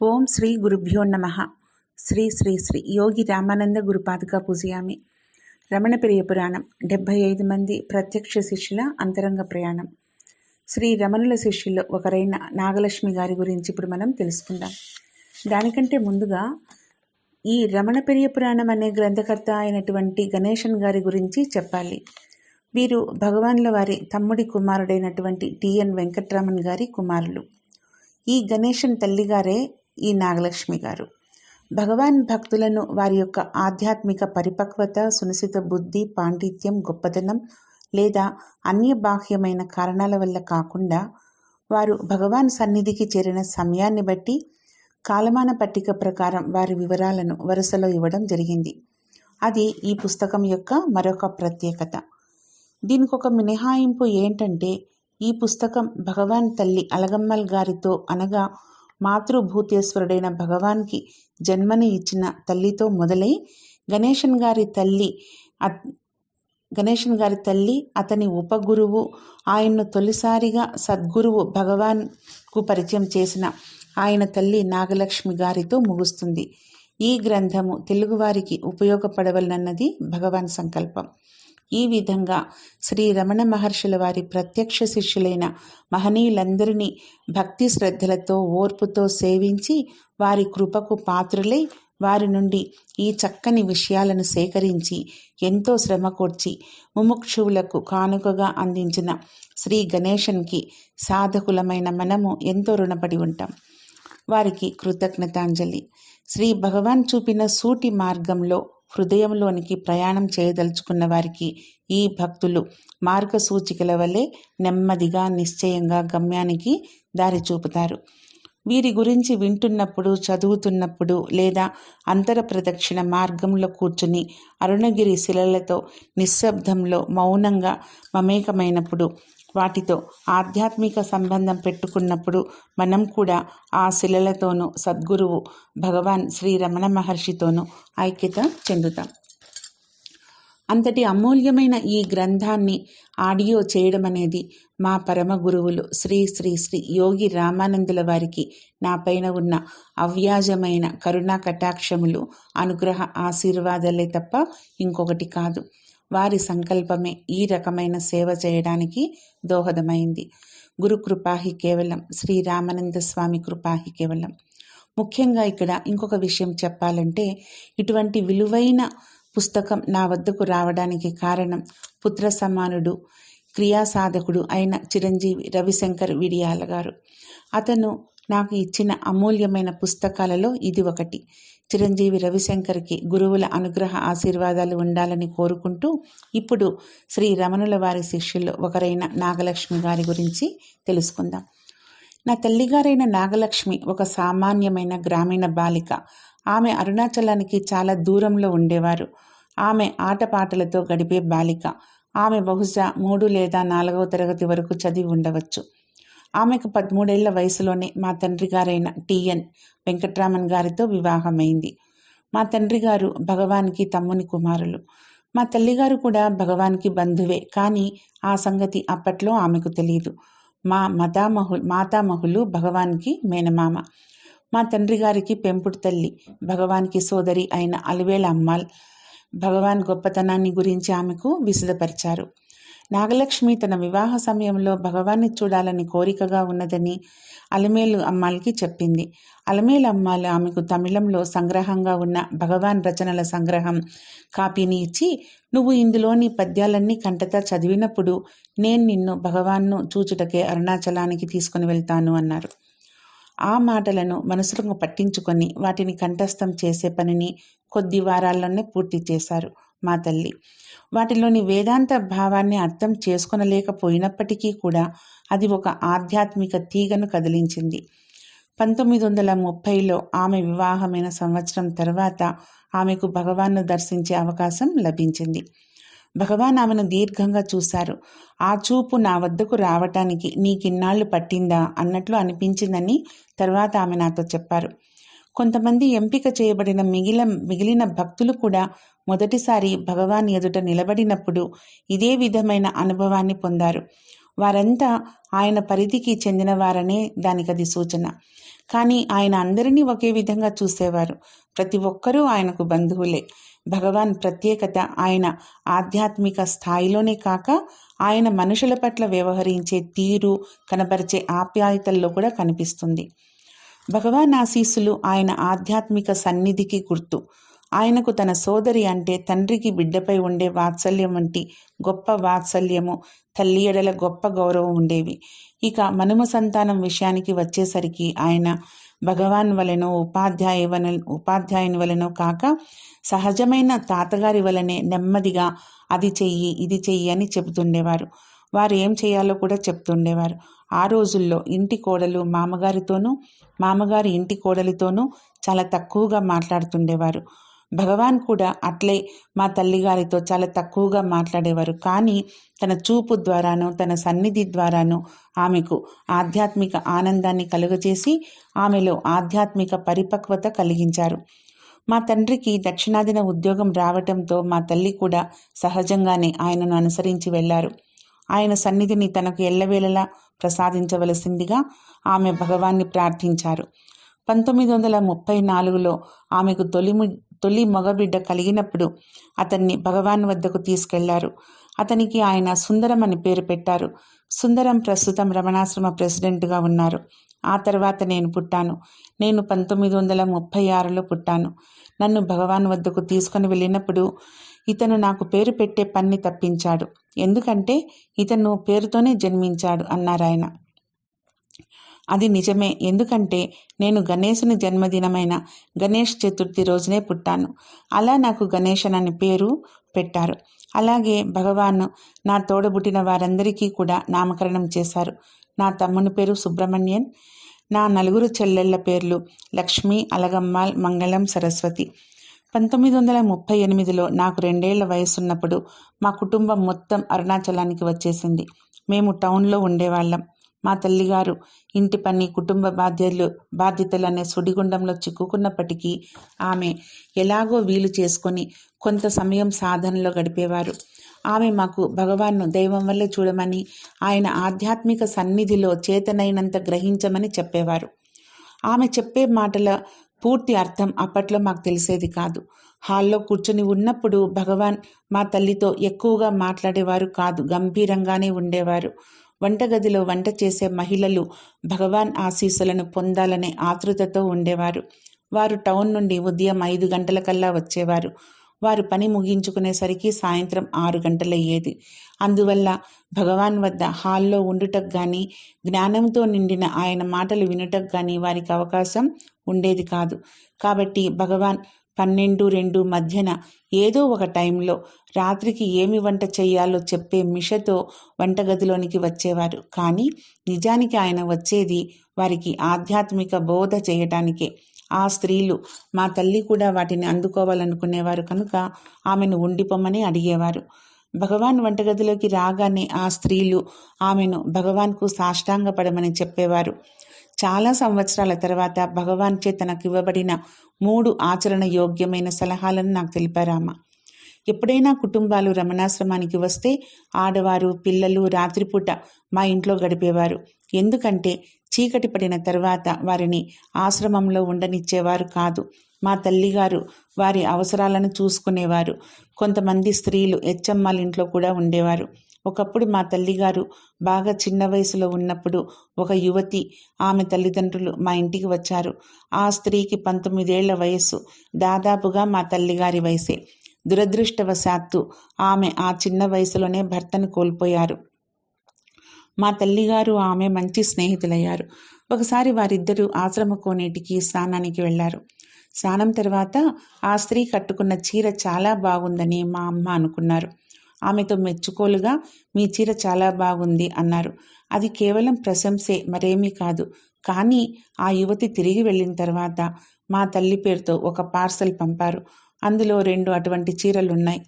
ఓం శ్రీ గురుభ్యో నమ. శ్రీ శ్రీ శ్రీ యోగి రామానంద గురుపాదుక పూజయామి. రమణ ప్రియ పురాణం. డెబ్భై ఐదు మంది ప్రత్యక్ష శిష్యుల అంతరంగ ప్రయాణం. శ్రీ రమణుల శిష్యుల్లో ఒకరైన నాగలక్ష్మి గారి గురించి ఇప్పుడు మనం తెలుసుకుందాం. దానికంటే ముందుగా ఈ రమణ పెరియ పురాణం అనే గ్రంథకర్త అయినటువంటి గణేశన్ గారి గురించి చెప్పాలి. వీరు భగవాన్ల వారి తమ్ముడి కుమారుడైనటువంటి టిఎన్ వెంకట్రామన్ గారి కుమారులు. ఈ గణేశన్ తల్లిగారే ఈ నాగలక్ష్మి గారు. భగవాన్ భక్తులను వారి యొక్క ఆధ్యాత్మిక పరిపక్వత సునిశిత బుద్ధి పాండిత్యం గొప్పతనం లేదా అన్య బాహ్యమైన కారణాల వల్ల కాకుండా వారు భగవాన్ సన్నిధికి చేరిన సమయాన్ని బట్టి కాలమాన పట్టిక ప్రకారం వారి వివరాలను వరుసలో ఇవ్వడం జరిగింది. అది ఈ పుస్తకం యొక్క మరొక ప్రత్యేకత. దీనికి ఒక మినహాయింపు ఏంటంటే ఈ పుస్తకం భగవాన్ తల్లి అలగమ్మల్ గారితో అనగా మాతృభూతేశ్వరుడైన భగవాన్కి జన్మని ఇచ్చిన తల్లితో మొదలై గణేషన్ గారి తల్లి గణేశన్ గారి తల్లి అతని ఉపగురువు ఆయన్ను తొలిసారిగా సద్గురువు భగవాన్కు పరిచయం చేసిన ఆయన తల్లి నాగలక్ష్మి గారితో ముగుస్తుంది. ఈ గ్రంథము తెలుగువారికి ఉపయోగపడవలనన్నది భగవాన్ సంకల్పం. ఈ విధంగా శ్రీ రమణ మహర్షుల వారి ప్రత్యక్ష శిష్యులైన మహనీయులందరినీ భక్తి శ్రద్ధలతో ఓర్పుతో సేవించి వారి కృపకు పాత్రులై వారి నుండి ఈ చక్కని విషయాలను సేకరించి ఎంతో శ్రమ కూర్చి ముముక్షువులకు కానుకగా అందించిన శ్రీ గణేశన్కి సాధకులమైన మనము ఎంతో రుణపడి ఉంటాం. వారికి కృతజ్ఞతాంజలి. శ్రీ భగవాన్ చూపిన సూటి మార్గంలో హృదయంలోనికి ప్రయాణం చేయదలుచుకున్న వారికి ఈ భక్తులు మార్గసూచికల వలె నెమ్మదిగా నిశ్చయంగా గమ్యానికి దారి చూపుతారు. వీరి గురించి వింటున్నప్పుడు చదువుతున్నప్పుడు లేదా అంతర ప్రదక్షిణ మార్గంలో కూర్చుని అరుణగిరి శిలలతో నిశ్శబ్దంలో మౌనంగా మమేకమైనప్పుడు వాటితో ఆధ్యాత్మిక సంబంధం పెట్టుకున్నప్పుడు మనం కూడా ఆ శిలలతోనూ సద్గురువు భగవాన్ శ్రీ రమణ మహర్షితోనూ ఐక్యత చెందుతాం. అంతటి అమూల్యమైన ఈ గ్రంథాన్ని ఆడియో చేయడం అనేది మా పరమ గురువులు శ్రీ శ్రీ శ్రీ యోగి రామానందుల వారికి నాపైన ఉన్న అవ్యాజమైన కరుణా కటాక్షములు అనుగ్రహ ఆశీర్వాదాలే తప్ప ఇంకొకటి కాదు. వారి సంకల్పమే ఈ రకమైన సేవ చేయడానికి దోహదమైంది. గురు కృపాహి కేవలం శ్రీ రామానంద స్వామి కృపాహి కేవలం. ముఖ్యంగా ఇక్కడ ఇంకొక విషయం చెప్పాలంటే ఇటువంటి విలువైన పుస్తకం నా వద్దకు రావడానికి కారణం పుత్ర సమానుడు క్రియాసాధకుడు అయిన చిరంజీవి రవిశంకర్ విడియాల గారు. అతను నాకు ఇచ్చిన అమూల్యమైన పుస్తకాలలో ఇది ఒకటి. చిరంజీవి రవిశంకర్కి గురువుల అనుగ్రహ ఆశీర్వాదాలు ఉండాలని కోరుకుంటూ ఇప్పుడు శ్రీ రమణుల వారి శిష్యుల్లో ఒకరైన నాగలక్ష్మి గారి గురించి తెలుసుకుందాం. నా తల్లిగారైన నాగలక్ష్మి ఒక సామాన్యమైన గ్రామీణ బాలిక. ఆమె అరుణాచలానికి చాలా దూరంలో ఉండేవారు. ఆమె ఆటపాటలతో గడిపే బాలిక. ఆమె బహుశా మూడు లేదా నాలుగవ తరగతి వరకు చదివి ఉండవచ్చు. ఆమెకు పదమూడేళ్ళ వయసులోనే మా తండ్రి గారైన టిఎన్ వెంకట్రామన్ గారితో వివాహమైంది. మా తండ్రి గారు భగవాన్కి తమ్ముని కుమారులు. మా తల్లిగారు కూడా భగవాన్కి బంధువే కానీ ఆ సంగతి అప్పట్లో ఆమెకు తెలియదు మా మతామహు మాతామహులు భగవాన్కి మేనమామ. మా తండ్రి గారికి పెంపుడు తల్లి భగవాన్కి సోదరి అయిన అలివేల అమ్మాల్ భగవాన్ గొప్పతనాన్ని గురించి ఆమెకు విశదపరిచారు నాగలక్ష్మి తన వివాహ సమయంలో భగవాన్ని చూడాలని కోరికగా ఉన్నదని అలమేలు అమ్మాలికి చెప్పింది. అలమేలు అమ్మాలు ఆమెకు తమిళంలో సంగ్రహంగా ఉన్న భగవాన్ రచనల సంగ్రహం కాపీని ఇచ్చి నువ్వు ఇందులోని పద్యాలన్నీ కంటతా చదివినప్పుడు నేను నిన్ను భగవాన్ను చూచుటకే అరుణాచలానికి తీసుకుని వెళ్తాను అన్నారు. ఆ మాటలను మనసులకు పట్టించుకొని వాటిని కంఠస్థం చేసే పనిని కొద్ది వారాల్లోనే పూర్తి చేశారు మా తల్లి. వాటిలోని వేదాంత భావాన్ని అర్థం చేసుకొనలేకపోయినప్పటికీ కూడా అది ఒక ఆధ్యాత్మిక తీగను కదిలించింది. పంతొమ్మిది వందల ముప్పైలో ఆమె వివాహమైన సంవత్సరం తర్వాత ఆమెకు భగవాన్ను దర్శించే అవకాశం లభించింది. భగవాన్ ఆమెను దీర్ఘంగా చూశారు. ఆ చూపు నా వద్దకు రావటానికి నీకిన్నాళ్ళు పట్టిందా? అన్నట్లు అనిపించిందని తర్వాత ఆమె నాతో చెప్పారు. కొంతమంది ఎంపిక చేయబడిన మిగిల మిగిలిన భక్తులు కూడా మొదటిసారి భగవాన్ ఎదుట నిలబడినప్పుడు ఇదే విధమైన అనుభవాన్ని పొందారు. వారంతా ఆయన పరిధికి చెందిన వారనే దానికది సూచన. కానీ ఆయన అందరినీ ఒకే విధంగా చూసేవారు. ప్రతి ఒక్కరూ ఆయనకు బంధువులే. భగవాన్ ప్రత్యేకత ఆయన ఆధ్యాత్మిక స్థాయిలోనే కాక ఆయన మనుషుల పట్ల వ్యవహరించే తీరు కనబరిచే ఆప్యాయతల్లో కూడా కనిపిస్తుంది. భగవాన్ ఆశీస్సులు ఆయన ఆధ్యాత్మిక సన్నిధికి గుర్తు. ఆయనకు తన సోదరి అంటే తండ్రికి బిడ్డపై ఉండే వాత్సల్యం వంటి గొప్ప వాత్సల్యము తల్లి ఎడల గొప్ప గౌరవం ఉండేవి. ఇక మనుమ సంతానం విషయానికి వచ్చేసరికి ఆయన భగవాన్ వలనో ఉపాధ్యాయ వల ఉపాధ్యాయుని వలనో కాక సహజమైన తాతగారి వలనే నెమ్మదిగా అది చెయ్యి ఇది చెయ్యి అని చెబుతుండేవారు. వారు ఏం చేయాలో కూడా చెప్తుండేవారు. ఆ రోజుల్లో ఇంటి కోడలు మామగారితోనూ మామగారి ఇంటి కోడలితోనూ చాలా తక్కువగా మాట్లాడుతుండేవారు. భగవాన్ కూడా అట్లే మా తల్లిగారితో చాలా తక్కువగా మాట్లాడేవారు. కానీ తన చూపు ద్వారాను తన సన్నిధి ద్వారాను ఆమెకు ఆధ్యాత్మిక ఆనందాన్ని కలుగజేసి ఆమెలో ఆధ్యాత్మిక పరిపక్వత కలిగించారు. మా తండ్రికి దక్షిణాదిన ఉద్యోగం రావటంతో మా తల్లి కూడా సహజంగానే ఆయనను అనుసరించి వెళ్ళారు. ఆయన సన్నిధిని తనకు ఎల్లవేళలా ప్రసాదించవలసిందిగా ఆమె భగవాన్ని ప్రార్థించారు. పంతొమ్మిది వందల ముప్పై నాలుగులో ఆమెకు తొలి తొలి మగబిడ్డ కలిగినప్పుడు అతన్ని భగవాన్ వద్దకు తీసుకెళ్ళారు. అతనికి ఆయన సుందరం అని పేరు పెట్టారు. సుందరం ప్రస్తుతం రమణాశ్రమ ప్రెసిడెంట్గా ఉన్నారు. ఆ తర్వాత నేను పుట్టాను. నేను పంతొమ్మిది వందల ముప్పై ఆరులో పుట్టాను. నన్ను భగవాన్ వద్దకు తీసుకుని వెళ్ళినప్పుడు ఇతను నాకు పేరు పెట్టే పన్ని తప్పించాడు. ఎందుకంటే ఇతను పేరుతోనే జన్మించాడు అన్నారాయన అది నిజమే. ఎందుకంటే నేను గణేశుని జన్మదినమైన గణేష్ చతుర్థి రోజునే పుట్టాను. అలా నాకు గణేశన్ అని పేరు పెట్టారు. అలాగే భగవాన్ నా తోడబుట్టిన వారందరికీ కూడా నామకరణం చేశారు. నా తమ్ముని పేరు సుబ్రహ్మణ్యన్. నా నలుగురు చెల్లెళ్ళ పేర్లు లక్ష్మి అలగమ్మాల్ మంగళం సరస్వతి. పంతొమ్మిది వందల ముప్పై ఎనిమిదిలో నాకు రెండేళ్ళ వయసున్నప్పుడు మా కుటుంబం మొత్తం అరుణాచలానికి వచ్చేసింది. మేము టౌన్లో ఉండేవాళ్ళం. మా తల్లిగారు ఇంటి పని కుటుంబ బాధ్యతలు బాధ్యతలు అనే సుడిగుండంలో చిక్కుకున్నప్పటికీ ఆమె ఎలాగో వీలు చేసుకొని కొంత సమయం సాధనలో గడిపేవారు. ఆమె మాకు భగవాన్ను దైవం వల్లే చూడమని ఆయన ఆధ్యాత్మిక సన్నిధిలో చేతనైనంత గ్రహించమని చెప్పేవారు. ఆమె చెప్పే మాటల పూర్తి అర్థం అప్పట్లో మాకు తెలిసేది కాదు. హాల్లో కూర్చొని ఉన్నప్పుడు భగవాన్ మా తల్లితో ఎక్కువగా మాట్లాడేవారు కాదు గంభీరంగానే ఉండేవారు. వంటగదిలో వంట చేసే మహిళలు భగవాన్ ఆశీస్సులను పొందాలనే ఆతృతతో ఉండేవారు. వారు టౌన్ నుండి ఉదయం ఐదు గంటలకల్లా వచ్చేవారు. వారు పని ముగించుకునేసరికి సాయంత్రం ఆరు గంటలయ్యేది. అందువల్ల భగవాన్ వద్ద హాల్లో ఉండుటకు కానీ జ్ఞానంతో నిండిన ఆయన మాటలు వినుటకు కానీ వారికి అవకాశం ఉండేది కాదు. కాబట్టి భగవాన్ పన్నెండు రెండు మధ్యన ఏదో ఒక టైంలో రాత్రికి ఏమి వంట చేయాలో చెప్పే మిషతో వంటగదిలోనికి వచ్చేవారు. కానీ నిజానికి ఆయన వచ్చేది వారికి ఆధ్యాత్మిక బోధ చేయటానికే. ఆ స్త్రీలు మా తల్లి కూడా వాటిని అందుకోవాలనుకునేవారు కనుక ఆమెను ఉండిపోమని అడిగేవారు. భగవాన్ వంటగదిలోకి రాగానే ఆ స్త్రీలు ఆమెను భగవాన్కు సాష్టాంగపడమని చెప్పేవారు. చాలా సంవత్సరాల తర్వాత భగవాన్ చే తనకు ఇవ్వబడిన మూడు ఆచరణ యోగ్యమైన సలహాలను నాకు తెలిపారామ ఎప్పుడైనా కుటుంబాలు రమణాశ్రమానికి వస్తే ఆడవారు పిల్లలు రాత్రిపూట మా ఇంట్లో గడిపేవారు. ఎందుకంటే చీకటి పడిన తర్వాత వారిని ఆశ్రమంలో ఉండనిచ్చేవారు కాదు. మా తల్లిగారు వారి అవసరాలను చూసుకునేవారు. కొంతమంది స్త్రీలు హెచ్చమ్మాల ఇంట్లో కూడా ఉండేవారు. ఒకప్పుడు మా తల్లిగారు బాగా చిన్న వయసులో ఉన్నప్పుడు ఒక యువతి ఆమె తల్లిదండ్రులు మా ఇంటికి వచ్చారు. ఆ స్త్రీకి పంతొమ్మిదేళ్ళ వయస్సు. దాదాపుగా మా తల్లిగారి వయసే. దురదృష్టవశాత్తు ఆమె ఆ చిన్న వయసులోనే భర్తను కోల్పోయారు. మా తల్లిగారు ఆమె మంచి స్నేహితులయ్యారు. ఒకసారి వారిద్దరూ ఆశ్రమ కోనేటికి స్నానానికి వెళ్ళారు స్నానం తర్వాత ఆ స్త్రీ కట్టుకున్న చీర చాలా బాగుందని మా అమ్మ అనుకున్నారు. ఆమెతో మెచ్చుకోలుగా మీ చీర చాలా బాగుంది అన్నారు. అది కేవలం ప్రశంసే మరేమీ కాదు. కానీ ఆ యువతి తిరిగి వెళ్ళిన తర్వాత మా తల్లి పేరుతో ఒక పార్సల్ పంపారు. అందులో రెండు అటువంటి చీరలున్నాయి.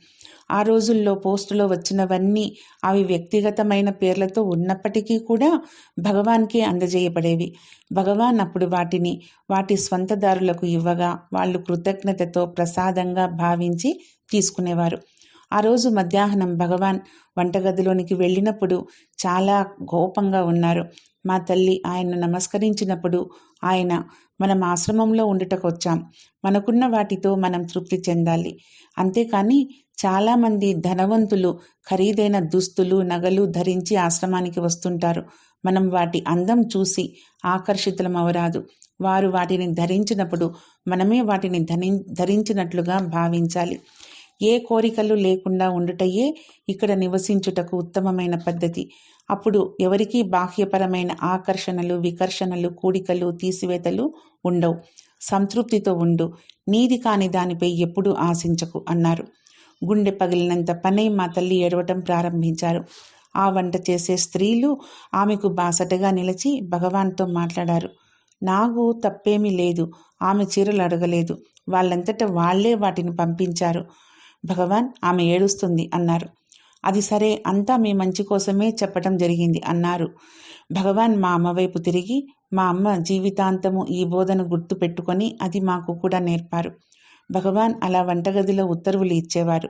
ఆ రోజుల్లో పోస్టులో వచ్చినవన్నీ అవి వ్యక్తిగతమైన పేర్లతో ఉన్నప్పటికీ కూడా భగవాన్కే అందజేయబడేవి. భగవాన్ అప్పుడు వాటిని వాటి స్వంతదారులకు ఇవ్వగా వాళ్ళు కృతజ్ఞతతో ప్రసాదంగా భావించి తీసుకునేవారు. ఆ రోజు మధ్యాహ్నం భగవాన్ వంటగదిలోనికి వెళ్ళినప్పుడు చాలా కోపంగా ఉన్నారు. మా తల్లి ఆయన్ను నమస్కరించినప్పుడు ఆయన మనం ఆశ్రమంలో ఉండుటకు వచ్చాం మనకున్న వాటితో మనం తృప్తి చెందాలి. అంతేకాని చాలామంది ధనవంతులు ఖరీదైన దుస్తులు నగలు ధరించి ఆశ్రమానికి వస్తుంటారు. మనం వాటి అందం చూసి ఆకర్షితులం అవరాదు వారు వాటిని ధరించినప్పుడు మనమే వాటిని ధని ధరించినట్లుగా భావించాలి. ఏ కోరికలు లేకుండా ఉండుటయే ఇక్కడ నివసించుటకు ఉత్తమమైన పద్ధతి. అప్పుడు ఎవరికీ బాహ్యపరమైన ఆకర్షణలు వికర్షణలు కూడికలు తీసివేతలు ఉండవు. సంతృప్తితో ఉండు. నీది కాని దానిపై ఎప్పుడూ ఆశించకు అన్నారు. గుండె పగిలినంత పనై మా తల్లి ఏడవటం ప్రారంభించారు. ఆ వంట చేసే స్త్రీలు ఆమెకు బాసటగా నిలిచి భగవాన్తో మాట్లాడారు. నాకు తప్పేమీ లేదు. ఆమె చీరలు అడగలేదు. వాళ్ళంతట వాళ్ళే వాటిని పంపించారు. భగవాన్ ఆమె ఏడుస్తుంది అన్నారు. అది సరే అంతా మీ మంచి కోసమే చెప్పటం జరిగింది అన్నారు. భగవాన్ మా అమ్మ వైపు తిరిగి మా అమ్మ జీవితాంతము ఈ బోధను గుర్తు పెట్టుకొని అది మాకు కూడా నేర్పారు. భగవాన్ అలా వంటగదిలో ఉత్తర్వులు ఇచ్చేవారు.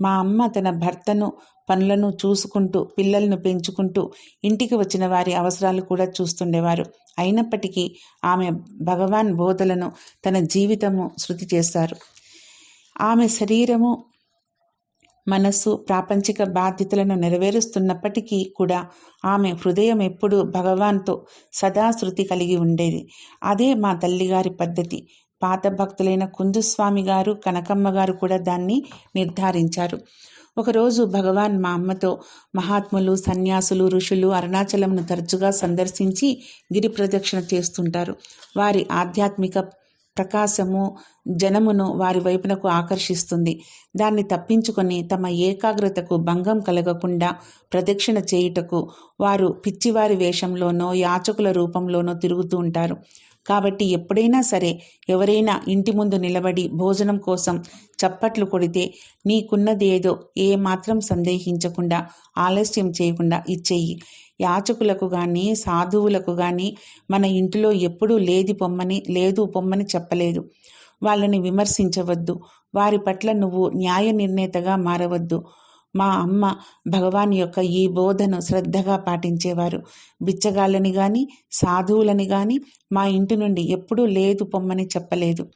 మా అమ్మ తన భర్తను పనులను చూసుకుంటూ పిల్లలను పెంచుకుంటూ ఇంటికి వచ్చిన వారి అవసరాలు కూడా చూస్తుండేవారు. అయినప్పటికీ ఆమె భగవాన్ బోధలను తన జీవితము శృతి చేశారు. ఆమె శరీరము మనస్సు ప్రాపంచిక బాధ్యతలను నెరవేరుస్తున్నప్పటికీ కూడా ఆమె హృదయం ఎప్పుడూ భగవాన్తో సదాశృతి కలిగి ఉండేది. అదే మా తల్లిగారి పద్ధతి. పాత భక్తులైన కుందుస్వామి గారు కనకమ్మ గారు కూడా దాన్ని నిర్ధారించారు. ఒకరోజు భగవాన్ మా అమ్మతో మహాత్ములు సన్యాసులు ఋషులు అరుణాచలంను తరచుగా సందర్శించి గిరి ప్రదక్షిణ చేస్తుంటారు. వారి ఆధ్యాత్మిక ప్రకాశము జనమును వారి వైపునకు ఆకర్షిస్తుంది. దాన్ని తప్పించుకొని తమ ఏకాగ్రతకు భంగం కలగకుండా ప్రదక్షిణ చేయుటకు వారు పిచ్చివారి వేషంలోనో యాచకుల రూపంలోనో తిరుగుతూ ఉంటారు. కాబట్టి ఎప్పుడైనా సరే ఎవరైనా ఇంటి ముందు నిలబడి భోజనం కోసం చప్పట్లు కొడితే నీకున్నది ఏదో ఏ మాత్రం సందేహించకుండా ఆలస్యం చేయకుండా ఇచ్చేయి. యాచకులకు కానీ సాధువులకు కానీ మన ఇంటిలో ఎప్పుడూ లేది పొమ్మని లేదు పొమ్మని చెప్పలేదు. వాళ్ళని విమర్శించవద్దు. వారి పట్ల నువ్వు న్యాయ నిర్ణేతగా మారవద్దు. మా అమ్మ భగవాన్ యొక్క ఈ బోధను శ్రద్ధగా పాటించేవారు. బిచ్చగాళ్ళని గాని సాధువులని గాని మా ఇంటి నుండి ఎప్పుడూ లేదు పొమ్మని చెప్పలేదు.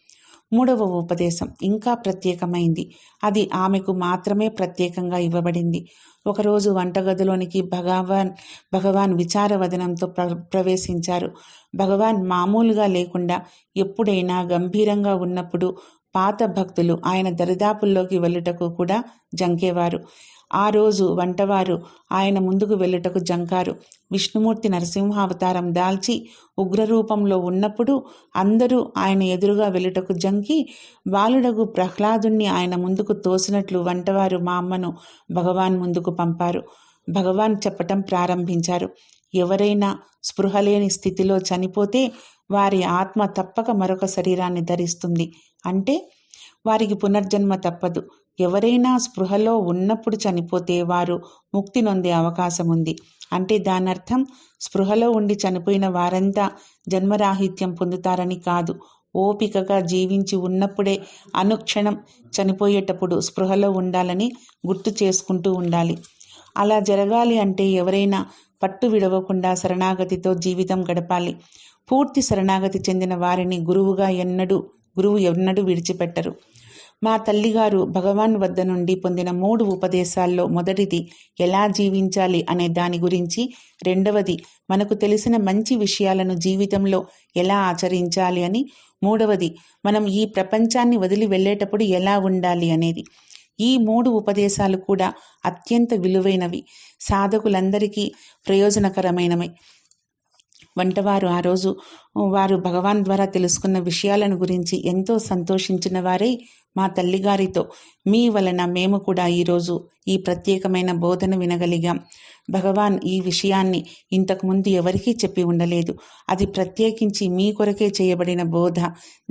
మూడవ ఉపదేశం ఇంకా ప్రత్యేకమైంది. అది ఆమెకు మాత్రమే ప్రత్యేకంగా ఇవ్వబడింది. ఒకరోజు వంటగదిలోనికి భగవాన్ భగవాన్ విచారవదనంతో ప్ర ప్రవేశించారు. భగవాన్ మామూలుగా లేకుండా ఎప్పుడైనా గంభీరంగా ఉన్నప్పుడు పాత భక్తులు ఆయన దరిదాపుల్లోకి వెళ్ళుటకు కూడా జంకేవారు. ఆ రోజు వంటవారు ఆయన ముందుకు వెళ్ళుటకు జంకారు. విష్ణుమూర్తి నరసింహావతారం దాల్చి ఉగ్రరూపంలో ఉన్నప్పుడు అందరూ ఆయన ఎదురుగా వెళ్ళుటకు జంకి బాలుడగు ప్రహ్లాదుణ్ణి ఆయన ముందుకు తోసినట్లు వంటవారు మా అమ్మను భగవాన్ ముందుకు పంపారు. భగవాన్ చెప్పటం ప్రారంభించారు. ఎవరైనా స్పృహలేని స్థితిలో చనిపోతే వారి ఆత్మ తప్పక మరొక శరీరాన్ని ధరిస్తుంది. అంటే వారికి పునర్జన్మ తప్పదు. ఎవరైనా స్పృహలో ఉన్నప్పుడు చనిపోతే వారు ముక్తి నొందే అవకాశం ఉంది అంటే దానర్థం స్పృహలో ఉండి చనిపోయిన వారంతా జన్మరాహిత్యం పొందుతారని కాదు. ఓపికగా జీవించి ఉన్నప్పుడే అనుక్షణం చనిపోయేటప్పుడు స్పృహలో ఉండాలని గుర్తు చేసుకుంటూ ఉండాలి. అలా జరగాలి అంటే ఎవరైనా పట్టు విడవకుండా శరణాగతితో జీవితం గడపాలి. పూర్తి శరణాగతి చెందిన వారిని గురువుగా ఎన్నడూ గురువు ఎన్నడూ విడిచిపెట్టరు. మా తల్లిగారు భగవాన్ వద్ద నుండి పొందిన మూడు ఉపదేశాల్లో మొదటిది ఎలా జీవించాలి అనే దాని గురించి రెండవది మనకు తెలిసిన మంచి విషయాలను జీవితంలో ఎలా ఆచరించాలి అని మూడవది మనం ఈ ప్రపంచాన్ని వదిలి వెళ్ళేటప్పుడు ఎలా ఉండాలి అనేది. ఈ మూడు ఉపదేశాలు కూడా అత్యంత విలువైనవి. సాధకులందరికీ ప్రయోజనకరమైనవి. వంటవారు ఆ రోజు వారు భగవాన్ ద్వారా తెలుసుకున్న విషయాలను గురించి ఎంతో సంతోషించిన వారై మా తల్లిగారితో. మీ వలన మేము కూడా ఈరోజు ఈ ప్రత్యేకమైన బోధన వినగలిగాం. భగవాన్ ఈ విషయాన్ని ఇంతకుముందు ఎవరికీ చెప్పి ఉండలేదు. అది ప్రత్యేకించి మీ కొరకే చేయబడిన బోధ.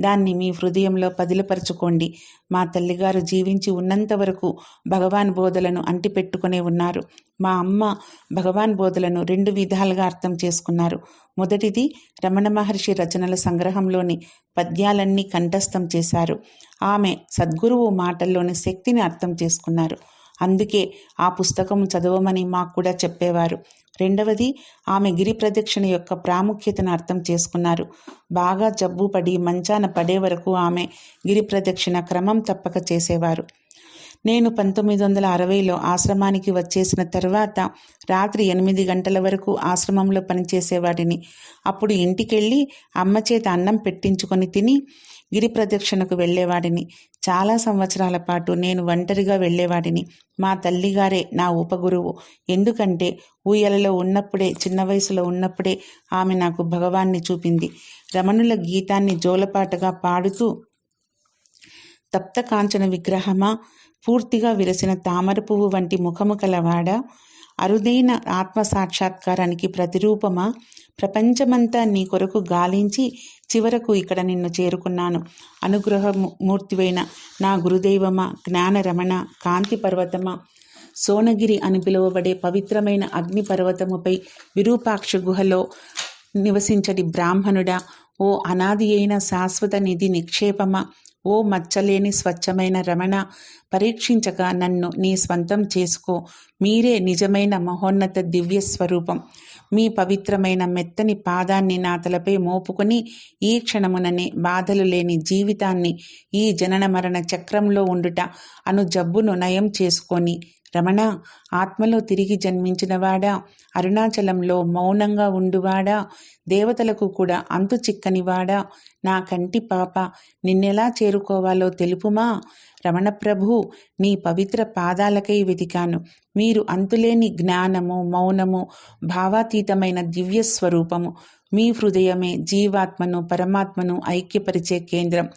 దాన్ని మీ హృదయంలో పదిలపరుచుకోండి. మా తల్లిగారు జీవించి ఉన్నంత వరకు భగవాన్ బోధలను అంటిపెట్టుకునే ఉన్నారు. మా అమ్మ భగవాన్ బోధలను రెండు విధాలుగా అర్థం చేసుకున్నారు. మొదటిది రమణ మహర్షి రచనల సంగ్రహంలోని పద్యాలన్నీ కంఠస్థం చేశారు. ఆమె సద్గురువు మాటల్లోని శక్తిని అర్థం చేసుకున్నారు. అందుకే ఆ పుస్తకం చదవమని మాకు కూడా చెప్పేవారు. రెండవది ఆమె గిరి ప్రదక్షిణ యొక్క ప్రాముఖ్యతను అర్థం చేసుకున్నారు. బాగా జబ్బు పడి మంచాన పడే వరకు ఆమె గిరి ప్రదక్షిణ క్రమం తప్పక చేసేవారు. నేను పంతొమ్మిది వందల అరవైలో ఆశ్రమానికి వచ్చేసిన తర్వాత రాత్రి ఎనిమిది గంటల వరకు ఆశ్రమంలో పనిచేసేవాడిని అప్పుడు ఇంటికెళ్ళి అమ్మ చేత అన్నం పెట్టించుకొని తిని గిరి ప్రదక్షిణకు వెళ్ళేవాడిని. చాలా సంవత్సరాల పాటు నేను ఒంటరిగా వెళ్ళేవాడిని. మా తల్లిగారే నా ఉపగురువు. ఎందుకంటే ఊయలలో ఉన్నప్పుడే చిన్న వయసులో ఉన్నప్పుడే ఆమె నాకు భగవాన్ని చూపింది. రమణుల గీతాన్ని జోలపాటగా పాడుతూ తప్త కాంచన విగ్రహమా పూర్తిగా విరసిన తామర పువ్వు వంటి ముఖము కలవాడ అరుదైన ఆత్మ సాక్షాత్కారానికి ప్రతిరూపమా? ప్రపంచమంతా నీ కొరకు గాలించి చివరకు ఇక్కడ నిన్ను చేరుకున్నాను. అనుగ్రహ మూర్తివైన నా గురుదైవమా? జ్ఞానరమణ కాంతి పర్వతమా సోనగిరి అని పిలువబడే పవిత్రమైన అగ్ని పర్వతముపై విరూపాక్ష గుహలో నివసించడి బ్రాహ్మణుడా? ఓ అనాది అయిన శాశ్వత నిధి నిక్షేపమా? ఓ మచ్చలేని స్వచ్ఛమైన రమణ పరీక్షించగా నన్ను నీ స్వంతం చేసుకో. మీరే నిజమైన మహోన్నత దివ్య స్వరూపం. మీ పవిత్రమైన మెత్తని పాదాన్ని నా తలపై మోపుకొని ఈ క్షణముననే బాధలు లేని జీవితాన్ని ఈ జనన మరణ చక్రంలో ఉండుట అను జబ్బును నయం చేసుకొని రమణ ఆత్మలో తిరిగి జన్మించినవాడా? అరుణాచలంలో మౌనంగా ఉండువాడా? దేవతలకు కూడా అంతు చిక్కనివాడా? నా కంటి పాప నిన్నెలా చేరుకోవాలో తెలుపుమా? రమణప్రభు నీ పవిత్ర పాదాలకై వెతికాను. మీరు అంతులేని జ్ఞానము మౌనము భావాతీతమైన దివ్య స్వరూపము. మీ హృదయమే జీవాత్మను పరమాత్మను ఐక్యపరిచే కేంద్రం.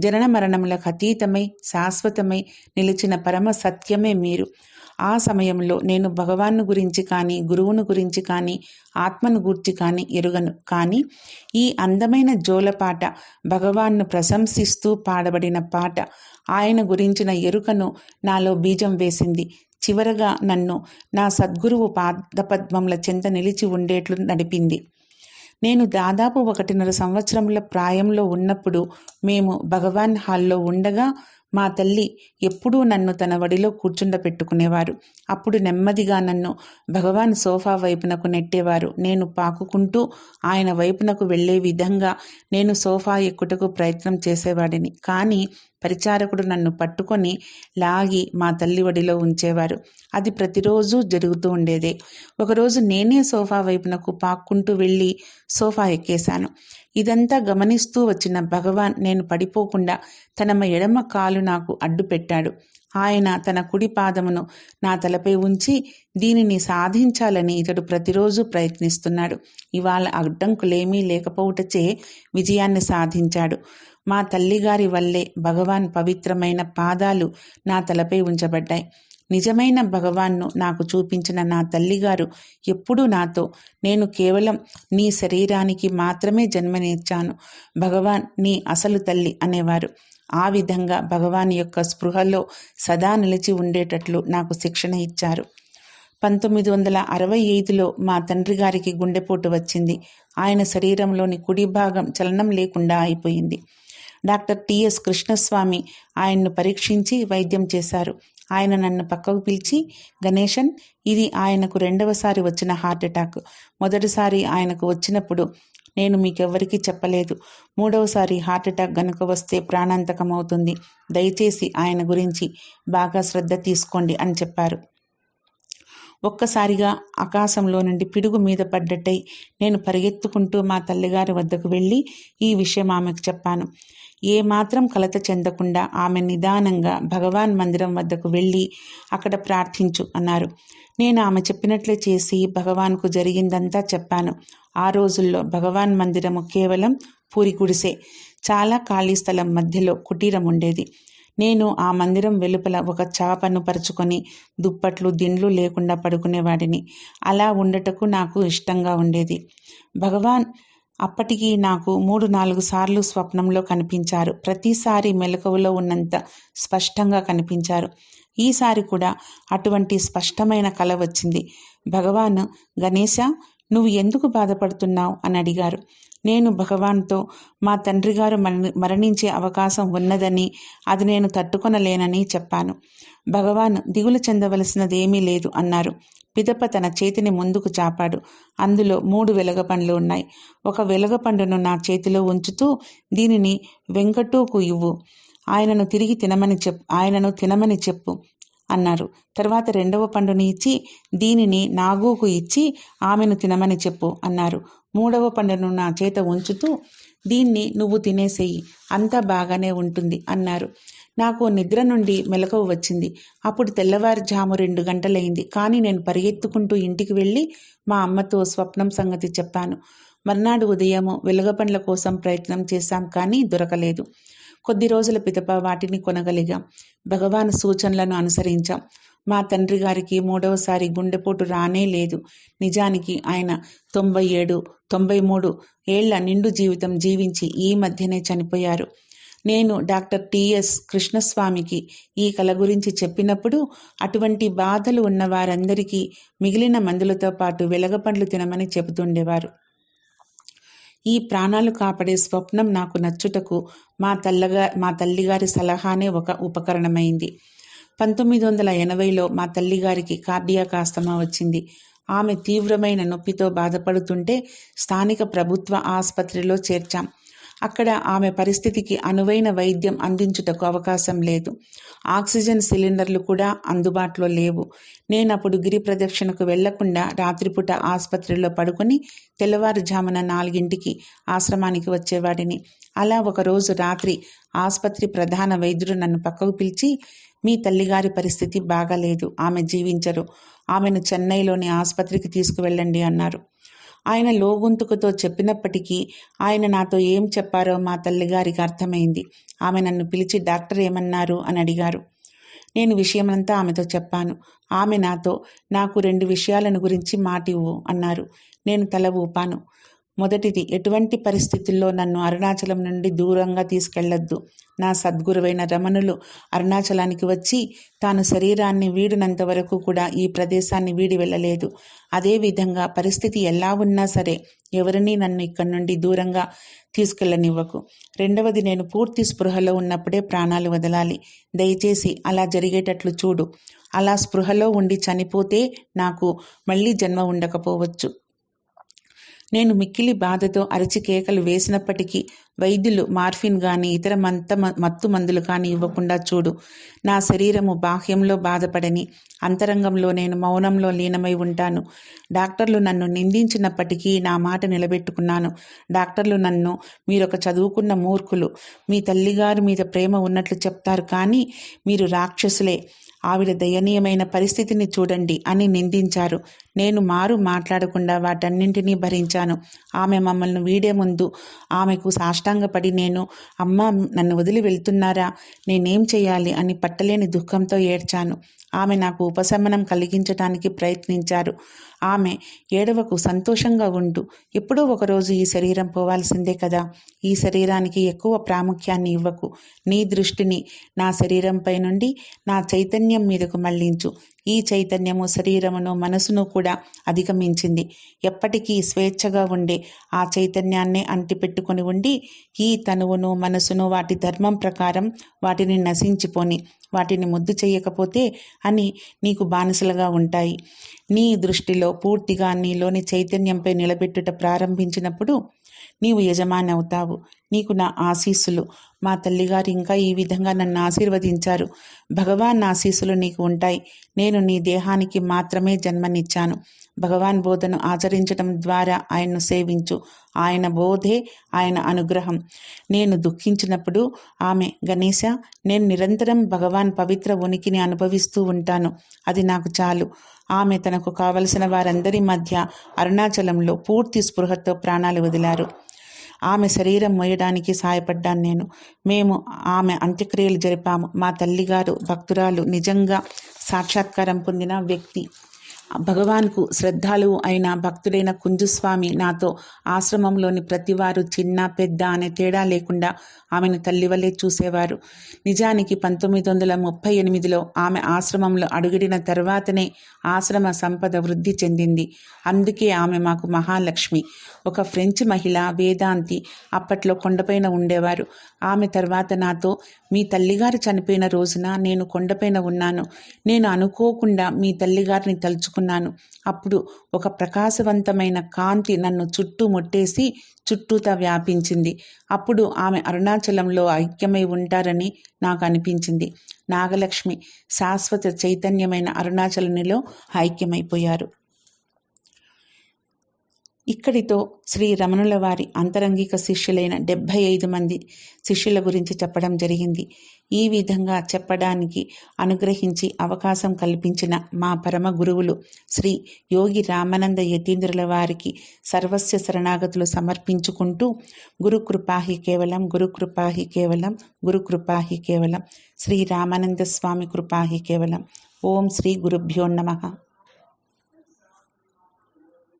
జనన మరణములకు అతీతమై శాశ్వతమై నిలిచిన పరమ సత్యమే మీరు. ఆ సమయంలో నేను భగవాన్ను గురించి కానీ గురువును గురించి కానీ ఆత్మను గూర్చి కానీ ఎరుగను. కానీ ఈ అందమైన జోలపాట భగవాన్ను ప్రశంసిస్తూ పాడబడిన పాట ఆయన గురించిన ఎరుకను నాలో బీజం వేసింది. చివరగా నన్ను నా సద్గురువు పాదపద్మముల చెంత నిలిచి ఉండేట్లు నడిపింది. నేను దాదాపు ఒకటిన్నర సంవత్సరముల ప్రాయంలో ఉన్నప్పుడు మేము భగవాన్ హాల్లో ఉండగా మా తల్లి ఎప్పుడూ నన్ను తన వడిలో కూర్చుండపెట్టుకునేవారు. అప్పుడు నెమ్మదిగా నన్ను భగవాన్ సోఫా వైపునకు నెట్టేవారు. నేను పాకుకుంటూ ఆయన వైపునకు వెళ్ళే విధంగా నేను సోఫా ఎక్కుటకు ప్రయత్నం చేసేవాడిని. కానీ పరిచారకుడు నన్ను పట్టుకొని లాగి మా తల్లి వడిలో ఉంచేవారు. అది ప్రతిరోజు జరుగుతూ ఉండేదే. ఒకరోజు నేనే సోఫా వైపునకు పాక్కుంటూ వెళ్ళి సోఫా ఎక్కేశాను. ఇదంతా గమనిస్తూ వచ్చిన భగవాన్ నేను పడిపోకుండా తన ఎడమ కాలు నాకు అడ్డు పెట్టాడు. ఆయన తన కుడి పాదమును నా తలపై ఉంచి దీనిని సాధించాలని ఇతడు ప్రతిరోజు ప్రయత్నిస్తున్నాడు. ఇవాళ అడ్డంకులేమీ లేకపోవటచే విజయాన్ని సాధించాడు. మా తల్లిగారి వల్లే భగవాన్ పవిత్రమైన పాదాలు నా తలపై ఉంచబడ్డాయి. నిజమైన భగవాన్ను నాకు చూపించిన నా తల్లిగారు ఎప్పుడూ నాతో. నేను కేవలం నీ శరీరానికి మాత్రమే జన్మనిచ్చాను భగవాన్ నీ అసలు తల్లి అనేవారు. ఆ విధంగా భగవాన్ యొక్క స్పృహలో సదా నిలిచి ఉండేటట్లు నాకు శిక్షణ ఇచ్చారు. పంతొమ్మిది వందల అరవై ఐదులో మా తండ్రి గారికి గుండెపోటు వచ్చింది. ఆయన శరీరంలోని కుడి భాగం చలనం లేకుండా అయిపోయింది. డాక్టర్ టిఎస్ కృష్ణస్వామి ఆయన్ను పరీక్షించి వైద్యం చేశారు. ఆయన నన్ను పక్కకు పిలిచి గణేశన్ ఇది ఆయనకు రెండవసారి వచ్చిన హార్ట్ అటాక్. మొదటిసారి ఆయనకు వచ్చినప్పుడు నేను మీకెవ్వరికీ చెప్పలేదు. మూడవసారి హార్ట్ అటాక్ గనుక వస్తే ప్రాణాంతకమవుతుంది దయచేసి ఆయన గురించి బాగా శ్రద్ధ తీసుకోండి అని చెప్పారు. ఒక్కసారిగా ఆకాశంలో నుండి పిడుగు మీద పడ్డట్టయి నేను పరిగెత్తుకుంటూ మా తల్లిగారి వద్దకు వెళ్ళి ఈ విషయం ఆమెకు చెప్పాను. ఏమాత్రం కలత చెందకుండా ఆమె నిదానంగా భగవాన్ మందిరం వద్దకు వెళ్ళి అక్కడ ప్రార్థించు అన్నారు. నేను ఆమె చెప్పినట్లే చేసి భగవాన్కు జరిగిందంతా చెప్పాను. ఆ రోజుల్లో భగవాన్ మందిరము కేవలం పూరి గుడిసే. చాలా ఖాళీ స్థలం మధ్యలో కుటీరం ఉండేది. నేను ఆ మందిరం వెలుపల ఒక చాపను పరుచుకొని దుప్పట్లు దిండ్లు లేకుండా పడుకునేవాడిని. అలా ఉండటకు నాకు ఇష్టంగా ఉండేది. భగవాన్ అప్పటికి నాకు మూడు నాలుగు సార్లు స్వప్నంలో కనిపించారు. ప్రతిసారి మెలకువలో ఉన్నంత స్పష్టంగా కనిపించారు. ఈసారి కూడా అటువంటి స్పష్టమైన కల వచ్చింది. భగవాన్ గణేశ నువ్వు ఎందుకు బాధపడుతున్నావు? అని అడిగారు. నేను భగవాన్తో మా తండ్రి గారు మరణించే అవకాశం ఉన్నదని అది నేను తట్టుకొనలేనని చెప్పాను. భగవాన్ దిగులు చెందవలసినదేమీ లేదు అన్నారు. పిదప తన చేతిని ముందుకు చాపాడు. అందులో మూడు వెలగపండ్లు ఉన్నాయి. ఒక వెలగపండును నా చేతిలో ఉంచుతూ దీనిని వెంకటూకు ఇవ్వు. ఆయనను తిరిగి తినమని చెప్పు ఆయనను తినమని చెప్పు అన్నారు. తర్వాత రెండవ పండుని ఇచ్చి దీనిని నాగూకు ఇచ్చి ఆమెను తినమని చెప్పు అన్నారు. మూడవ పండును నా చేత ఉంచుతూ దీన్ని నువ్వు తినేసేయి అంతా బాగానే ఉంటుంది అన్నారు. నాకు నిద్ర నుండి మెలకువ వచ్చింది. అప్పుడు తెల్లవారుజాము రెండు గంటలైంది. కానీ నేను పరిగెత్తుకుంటూ ఇంటికి వెళ్ళి మా అమ్మతో స్వప్నం సంగతి చెప్పాను. మర్నాడు ఉదయము వెలుగపండ్ల కోసం ప్రయత్నం చేశాం కానీ దొరకలేదు. కొద్ది రోజుల పిదప వాటిని కొనగలిగాం. భగవాన్ సూచనలను అనుసరించాం. మా తండ్రి గారికి మూడవసారి గుండెపోటు రానే లేదు. నిజానికి ఆయన తొంభై ఏడు తొంభై మూడు ఏళ్ళ నిండు జీవితం జీవించి ఈ మధ్యనే చనిపోయారు. నేను డాక్టర్ టిఎస్ కృష్ణస్వామికి ఈ కళ గురించి చెప్పినప్పుడు అటువంటి బాధలు ఉన్న వారందరికీ మిగిలిన మందులతో పాటు వెలగపండ్లు తినమని చెబుతుండేవారు. ఈ ప్రాణాలు కాపాడే స్వప్నం నాకు నచ్చుటకు మా తల్లగా మా తల్లిగారి సలహానే ఒక ఉపకరణమైంది. పంతొమ్మిది వందల ఎనభైలో మా తల్లిగారికి కార్డియాక్ ఆస్తమా వచ్చింది. ఆమె తీవ్రమైన నొప్పితో బాధపడుతుంటే స్థానిక ప్రభుత్వ ఆసుపత్రిలో చేర్చాం. అక్కడ ఆమె పరిస్థితికి అనువైన వైద్యం అందించుటకు అవకాశం లేదు. ఆక్సిజన్ సిలిండర్లు కూడా అందుబాటులో లేవు. నేను అప్పుడు గిరి ప్రదక్షిణకు వెళ్ళకుండా రాత్రిపూట ఆసుపత్రిలో పడుకొని తెల్లవారుజామున నాలుగింటికి ఆశ్రమానికి వచ్చేవాడిని. అలా ఒకరోజు రాత్రి ఆసుపత్రి ప్రధాన వైద్యుడు నన్ను పక్కకు పిలిచి మీ తల్లిగారి పరిస్థితి బాగాలేదు ఆమె జీవించరు. ఆమెను చెన్నైలోని ఆసుపత్రికి తీసుకువెళ్ళండి అన్నారు. ఆయన లోగొంతుకుతో చెప్పినప్పటికీ ఆయన నాతో ఏం చెప్పారో మా తల్లిగారికి అర్థమైంది. ఆమె నన్ను పిలిచి డాక్టర్ ఏమన్నారు అని అడిగారు. నేను విషయమంతా ఆమెతో చెప్పాను. ఆమె నాతో నాకు రెండు విషయాలను గురించి మాటివ్వు అన్నారు. నేను తల ఊపాను. మొదటిది ఎటువంటి పరిస్థితుల్లో నన్ను అరుణాచలం నుండి దూరంగా తీసుకెళ్ళొద్దు. నా సద్గురువైన రమణులు అరుణాచలానికి వచ్చి తాను శరీరాన్ని వీడినంత వరకు కూడా ఈ ప్రదేశాన్ని వీడి వెళ్ళలేదు. అదేవిధంగా పరిస్థితి ఎలా ఉన్నా సరే ఎవరినీ నన్ను ఇక్కడి నుండి దూరంగా తీసుకెళ్ళనివ్వకు రెండవది నేను పూర్తి స్పృహలో ఉన్నప్పుడే ప్రాణాలు వదలాలి. దయచేసి అలా జరిగేటట్లు చూడు. అలా స్పృహలో ఉండి చనిపోతే నాకు మళ్ళీ జన్మ ఉండకపోవచ్చు. నేను మిక్కిలి బాధతో అరచి కేకలు వేసినప్పటికీ వైద్యులు మార్ఫిన్ కానీ ఇతర మంత మత్తు మందులు కానీ ఇవ్వకుండా చూడు. నా శరీరము బాహ్యంలో బాధపడని అంతరంగంలో నేను మౌనంలో లీనమై ఉంటాను. డాక్టర్లు నన్ను నిందించినప్పటికీ నా మాట నిలబెట్టుకున్నాను. డాక్టర్లు నన్ను మీరొక చదువుకున్న మూర్ఖులు. మీ తల్లిగారు మీద ప్రేమ ఉన్నట్లు చెప్తారు కానీ మీరు రాక్షసులే. ఆవిడ దయనీయమైన పరిస్థితిని చూడండి అని నిందించారు. నేను మారు మాట్లాడకుండా వాటన్నింటినీ భరించాను. ఆమె మమ్మల్ని వీడే ముందు. ఆమెకు సాష్టాంగపడి నేను అమ్మ నన్ను వదిలి వెళ్తున్నారా? నేనేం చేయాలి? అని పట్టలేని దుఃఖంతో ఏడ్చాను. ఆమె నాకు ఉపశమనం కలిగించటానికి ప్రయత్నించారు. ఆమె ఏడవకు సంతోషంగా ఉండు. ఎప్పుడో ఒకరోజు ఈ శరీరం పోవాల్సిందే కదా. ఈ శరీరానికి ఎక్కువ ప్రాముఖ్యాన్ని ఇవ్వకు. నీ దృష్టిని నా శరీరంపై నుండి నా చైతన్యం మీదకు మళ్ళించు. ఈ చైతన్యము శరీరమును మనసును కూడా అధిగమించింది. ఎప్పటికీ స్వేచ్ఛగా ఉండే ఆ చైతన్యాన్నే అంటిపెట్టుకొని ఉండి ఈ తనువును మనసును వాటి ధర్మం ప్రకారం వాటిని నశించిపోని వాటిని ముద్దు చేయకపోతే అని నీకు బానిసలుగా ఉంటాయి. నీ దృష్టిలో పూర్తిగా నీలోని చైతన్యంపై నిలబెట్టుట ప్రారంభించినప్పుడు నీవు యజమాని అవుతావు. నీకు నా ఆశీస్సులు. మా తల్లిగారు ఇంకా ఈ విధంగా నన్ను ఆశీర్వదించారు. భగవాన్ ఆశీస్సులు నీకు ఉంటాయి. నేను నీ దేహానికి మాత్రమే జన్మనిచ్చాను. భగవాన్ బోధను ఆచరించడం ద్వారా ఆయన్ను సేవించు. ఆయన బోధే ఆయన అనుగ్రహం. నేను దుఃఖించినప్పుడు ఆమె గణేశ నేను నిరంతరం భగవాన్ పవిత్ర ఉనికిని అనుభవిస్తూ ఉంటాను. అది నాకు చాలు. ఆమె తనకు కావలసిన వారందరి మధ్య అరుణాచలంలో పూర్తి స్పృహతో ప్రాణాలు వదిలారు. ఆమె శరీరం మోయడానికి సాయపడ్డాను నేను. మేము ఆమె అంత్యక్రియలు జరిపాము. మా తల్లిగారు భక్తురాలు నిజంగా సాక్షాత్కారం పొందిన వ్యక్తి. భగవాన్కు శ్రద్ధాలువు అయిన భక్తుడైన కుంజుస్వామి నాతో ఆశ్రమంలోని ప్రతివారు చిన్న పెద్ద అనే తేడా లేకుండా ఆమెను తల్లివలే చూసేవారు. నిజానికి పంతొమ్మిది వందల ముప్పై ఎనిమిదిలో ఆమె ఆశ్రమంలో అడుగిడిన తర్వాతనే ఆశ్రమ సంపద వృద్ధి చెందింది. అందుకే ఆమె మాకు మహాలక్ష్మి. ఒక ఫ్రెంచ్ మహిళ వేదాంతి అప్పట్లో కొండపైన ఉండేవారు. ఆమె తర్వాత నాతో మీ తల్లిగారు చనిపోయిన రోజున నేను కొండపైన ఉన్నాను. నేను అనుకోకుండా మీ తల్లిగారిని తలుచుకున్నాను. అప్పుడు ఒక ప్రకాశవంతమైన కాంతి నన్ను చుట్టూ ముట్టేసి చుట్టూతా వ్యాపించింది. అప్పుడు ఆమె అరుణాచలంలో ఐక్యమై ఉంటారని నాకు అనిపించింది. నాగలక్ష్మి శాశ్వత చైతన్యమైన అరుణాచలనిలో ఐక్యమైపోయారు. ఇక్కడితో శ్రీ రమణుల వారి అంతరంగిక శిష్యులైన డెబ్భై ఐదు మంది శిష్యుల గురించి చెప్పడం జరిగింది. ఈ విధంగా చెప్పడానికి అనుగ్రహించి అవకాశం కల్పించిన మా పరమ గురువులు శ్రీ యోగి రామానంద యతీంద్రుల వారికి సర్వస్య శరణాగతులు సమర్పించుకుంటూ గురుకృపాహి కేవలం గురుకృపాహి కేవలం గురుకృపాహి కేవలం శ్రీ రామానంద స్వామి కృపాహి కేవలం. ఓం శ్రీ గురుభ్యో నమ.